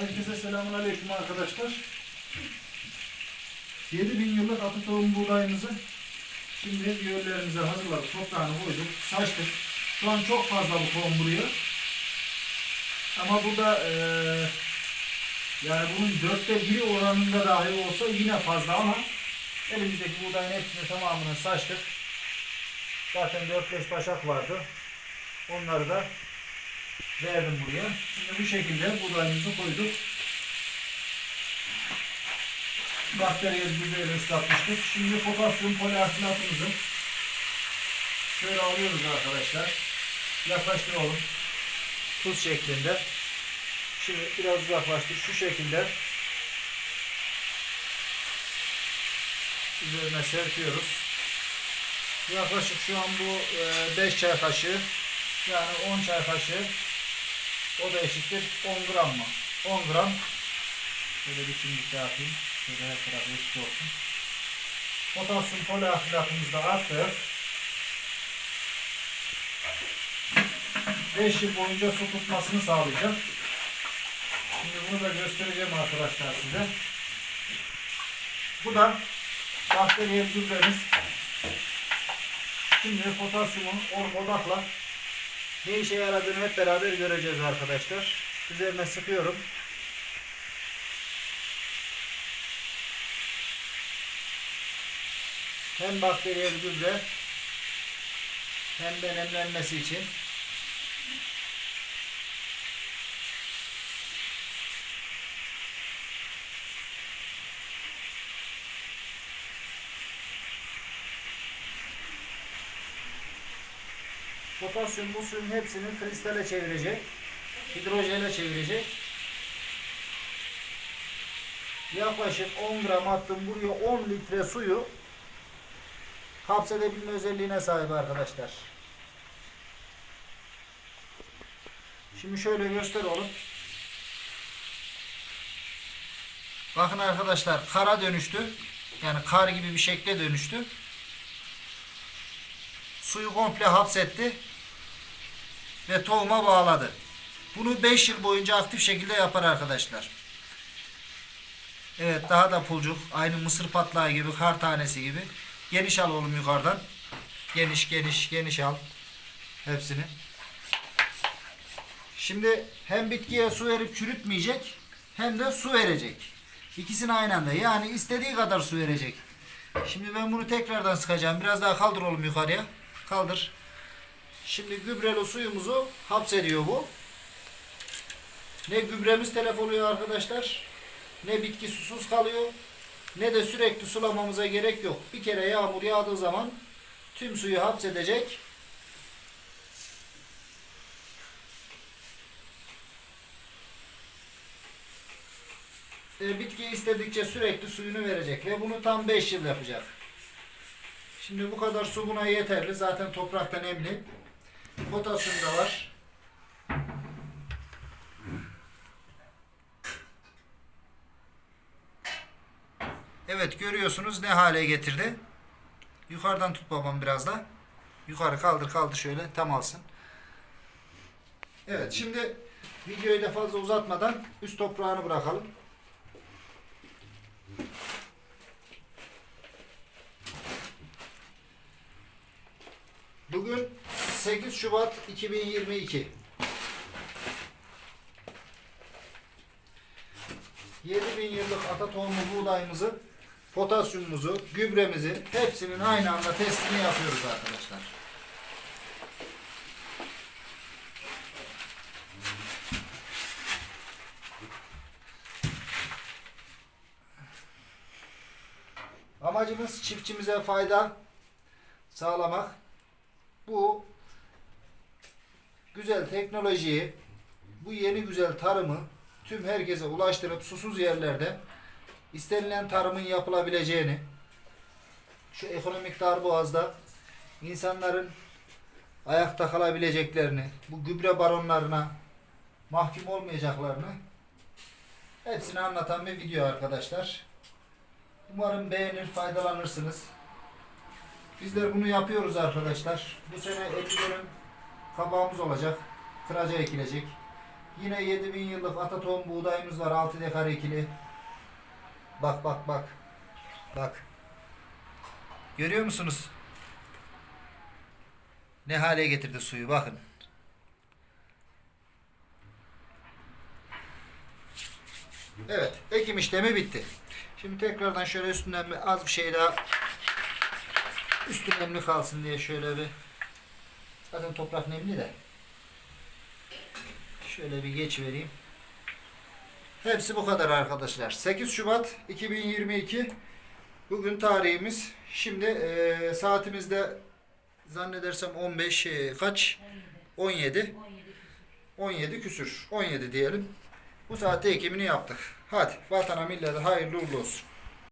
Herkese selamun aleyküm arkadaşlar. 7000 yıllık atı tohum buğdayımızı şimdi yörlerimize hazırladık. Toprağını koyduk, saçtık. Şu an çok fazla bu tohum buraya. Ama burada eee yani bunun dörtte biri oranında dahi olsa yine fazla ama elimizdeki buğdayın hepsini tamamını saçtık. Zaten 4-5 başak vardı. Onları da verdim buraya. Şimdi bu şekilde buğdayımızı koyduk. Bakteriye güzel ıslatmıştık. Şimdi potasyum poliafilatımızı şöyle alıyoruz arkadaşlar. Yaklaştıralım. Tuz şeklinde. Şimdi biraz uzaklaştık. Şu şekilde üzerine serpiyoruz. Yaklaşık şu an bu 5 çay kaşığı yani 10 çay kaşığı o da eşittir 10 gram mı? 10 gram şöyle bir çimdik yapayım. Şöyle her tarafı eşit olsun. Potasyum poliafilatımızı da attık. 5 yıl boyunca su tutmasını sağlayacak. Şimdi bunu da göstereceğim arkadaşlar size. Bu da bakteriyel gübremiz. Şimdi potasyumun odakla ne işe yaradığını hep beraber göreceğiz arkadaşlar. Üzerine sıkıyorum. Hem bakteriyel gübre hem de nemlenmesi için. Potasyum bu suyun hepsini kristale çevirecek. Hidrojene çevirecek. Yaklaşık 10 gram attım buraya 10 litre suyu hapsedebilme özelliğine sahip arkadaşlar. Şimdi şöyle göster oğlum. Bakın arkadaşlar kara dönüştü. Yani kar gibi bir şekle dönüştü. Suyu komple hapsetti ve tohuma bağladı. Bunu 5 yıl boyunca aktif şekilde yapar arkadaşlar. Evet daha da pulcuk. Aynı mısır patlağı gibi, kar tanesi gibi. Geniş al oğlum yukarıdan. Geniş geniş geniş al. Hepsini. Şimdi hem bitkiye su verip çürütmeyecek hem de su verecek. İkisini aynı anda. Yani istediği kadar su verecek. Şimdi ben bunu tekrardan sıkacağım. Biraz daha kaldır oğlum yukarıya. Kaldır. Şimdi gübreli suyumuzu hapsediyor bu. Ne gübremiz telef oluyor arkadaşlar. Ne bitki susuz kalıyor. Ne de sürekli sulamamıza gerek yok. Bir kere yağmur yağdığı zaman tüm suyu hapsedecek. E, bitki istedikçe sürekli suyunu verecek ve bunu tam 5 yıl yapacak. Şimdi bu kadar su buna yeterli. Zaten toprakta nemli. Potasyum da var. Evet görüyorsunuz ne hale getirdi. Yukarıdan tut babam biraz da. Yukarı kaldır kaldır şöyle tam alsın. Evet şimdi videoyu da fazla uzatmadan üst toprağını bırakalım. Bugün 8 Şubat 2022. 7000 yıllık ata tohumu buğdayımızı, potasyumumuzu, gübremizi hepsinin aynı anda testini yapıyoruz arkadaşlar. Amacımız çiftçimize fayda sağlamak. Bu güzel teknolojiyi, bu yeni güzel tarımı tüm herkese ulaştırıp susuz yerlerde istenilen tarımın yapılabileceğini, şu ekonomik darboğazda insanların ayakta kalabileceklerini, bu gübre baronlarına mahkum olmayacaklarını hepsini anlatan bir video arkadaşlar. Umarım beğenir, faydalanırsınız. Bizler bunu yapıyoruz arkadaşlar. Bu sene 50 dönüm kabağımız olacak. Kıraca ekilecek. Yine 7000 yıllık ata tohum buğdayımız var 6 dekar ikili. Bak bak bak. Bak. Görüyor musunuz? Ne hale getirdi suyu bakın. Evet, ekim işlemi bitti. Şimdi tekrardan şöyle üstünden bir az bir şey daha üstü nemli kalsın diye şöyle bir zaten toprak nemli de şöyle bir geç vereyim. Hepsi bu kadar arkadaşlar. 8 Şubat 2022 bugün tarihimiz. Şimdi eee saatimizde zannedersem 15 e, kaç? 17. 17 küsür. 17 diyelim. Bu saatte ekimini yaptık. Hadi vatana millete hayırlı uğurlu olsun.